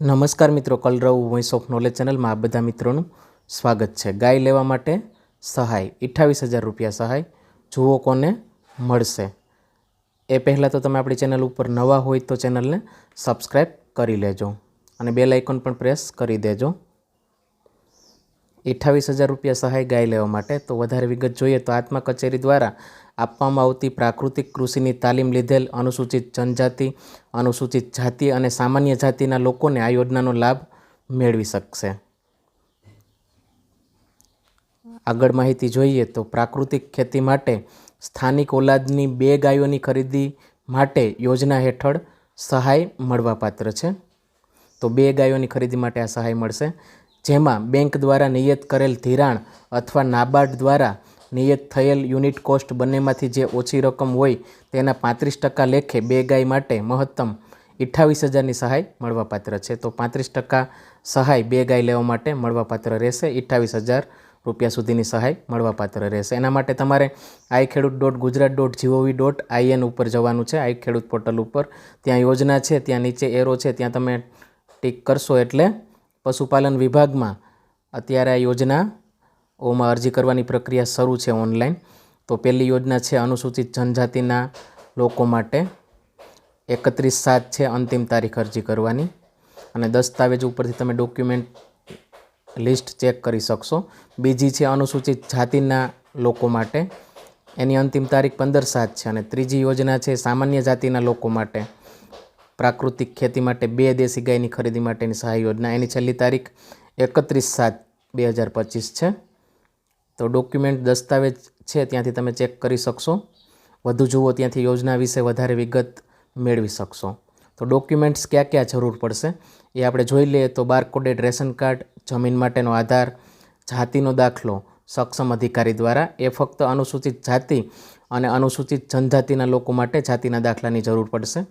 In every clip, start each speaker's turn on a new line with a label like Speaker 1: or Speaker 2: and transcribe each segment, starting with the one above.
Speaker 1: નમસ્કાર મિત્રો, કલરવ voice of knowledge ચેનલમાં આ બધા મિત્રોનું સ્વાગત છે. ગાય લેવા માટે સહાય, અઠ્ઠાવીસ હજાર રૂપિયા સહાય જુઓ કોને મળશે. એ પહેલાં તો તમે આપણી ચેનલ ઉપર નવા હોય તો ચેનલને સબસ્ક્રાઈબ કરી લેજો અને બેલ આઇકોન પણ પ્રેસ કરી દેજો. અઠ્ઠાવીસ હજાર રૂપિયા સહાય ગાય લેવા માટે. તો વધારે વિગત જોઈએ તો આત્મા કચેરી દ્વારા આપવામાં આવતી પ્રાકૃતિક કૃષિની તાલીમ લીધેલ અનુસૂચિત જનજાતિ, અનુસૂચિત જાતિ અને સામાન્ય જાતિના લોકોને આ યોજનાનો લાભ મેળવી શકશે. આગળ માહિતી જોઈએ તો પ્રાકૃતિક ખેતી માટે સ્થાનિક ઓલાદની બે ગાયોની ખરીદી માટે યોજના હેઠળ સહાય મળવાપાત્ર છે. તો બે ગાયોની ખરીદી માટે આ સહાય મળશે. જેમાં બેંક દ્વારા નિયત કરેલ ધિરાણ અથવા નાબાર્ડ દ્વારા નિયત થયેલ યુનિટ કોસ્ટ બંનેમાંથી જે ઓછી રકમ હોય તેના પાંત્રીસ ટકા લેખે બે ગાય માટે મહત્તમ અઠ્ઠાવીસ હજારની સહાય મળવાપાત્ર છે. તો પાંત્રીસ ટકા સહાય બે ગાય લેવા માટે મળવાપાત્ર રહેશે. અઠ્ઠાવીસ હજાર રૂપિયા સુધીની સહાય મળવાપાત્ર રહેશે. એના માટે તમારે I Khedut dot Gujarat dot GOV dot IN ઉપર જવાનું છે. આઈ ખેડૂત પોર્ટલ ઉપર. ત્યાં યોજના છે, ત્યાં નીચે એરો છે, ત્યાં તમે ટીક કરશો એટલે પશુપાલન વિભાગમાં અત્યારે આ યોજના ઓમાં અરજી કરવાની પ્રક્રિયા શરૂ છે ઓનલાઈન. તો પહેલી યોજના છે અનુસૂચિત જનજાતિના લોકો માટે એકત્રીસ સાત છે અંતિમ તારીખ અરજી કરવાની. અને દસ્તાવેજ ઉપરથી તમે ડોક્યુમેન્ટ લિસ્ટ ચેક કરી શકશો. બીજી છે અનુસૂચિત જાતિના લોકો માટે. એની અંતિમ તારીખ પંદર સાત છે અને ત્રીજી યોજના છે સામાન્ય જાતિના લોકો માટે. પ્રાકૃતિક ખેતી માટે બે દેશી ગાયની ખરીદી માટેની સહાય યોજના. એની છેલ્લી તારીખ એકત્રીસ સાત બે હજાર પચીસ છે. તો ડોક્યુમેન્ટ દસ્તાવેજ છે, ત્યાંથી તમે ચેક કરી શકશો. વધુ જુઓ ત્યાંથી યોજના વિશે વધારે વિગત મેળવી શકશો. તો ડોક્યુમેન્ટ્સ ક્યાં ક્યાં જરૂર પડશે એ આપણે જોઈ લઈએ. તો બારકોડેડ રેશન કાર્ડ, જમીન માટેનો આધાર, જાતિનો દાખલો, સક્ષમ અધિકારી દ્વારા, એ ફક્ત અનુસૂચિત જાતિ અને અનુસૂચિત જનજાતિના લોકો માટે જાતિના દાખલાની જરૂર પડશે.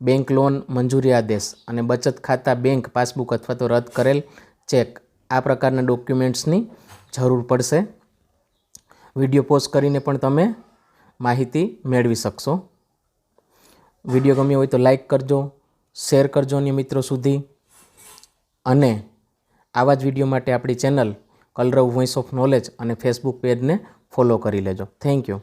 Speaker 1: બેંક લોન મંજૂરી આદેશ અને બચત ખાતા બેંક પાસબુક અથવા તો રદ કરેલ ચેક. આ પ્રકારના ડોક્યુમેન્ટ્સની જરૂર પડશે. વીડિયો પોઝ કરીને પણ તમે માહિતી મેળવી શકશો. વીડિયો ગમ્યો હોય તો લાઈક કરજો, શેર કરજો અન્ય મિત્રો સુધી. અને આવા જ વીડિયો માટે આપણી channel Kalrav voice of knowledge અને ફેસબુક પેજને ફોલો કરી લેજો. Thank you.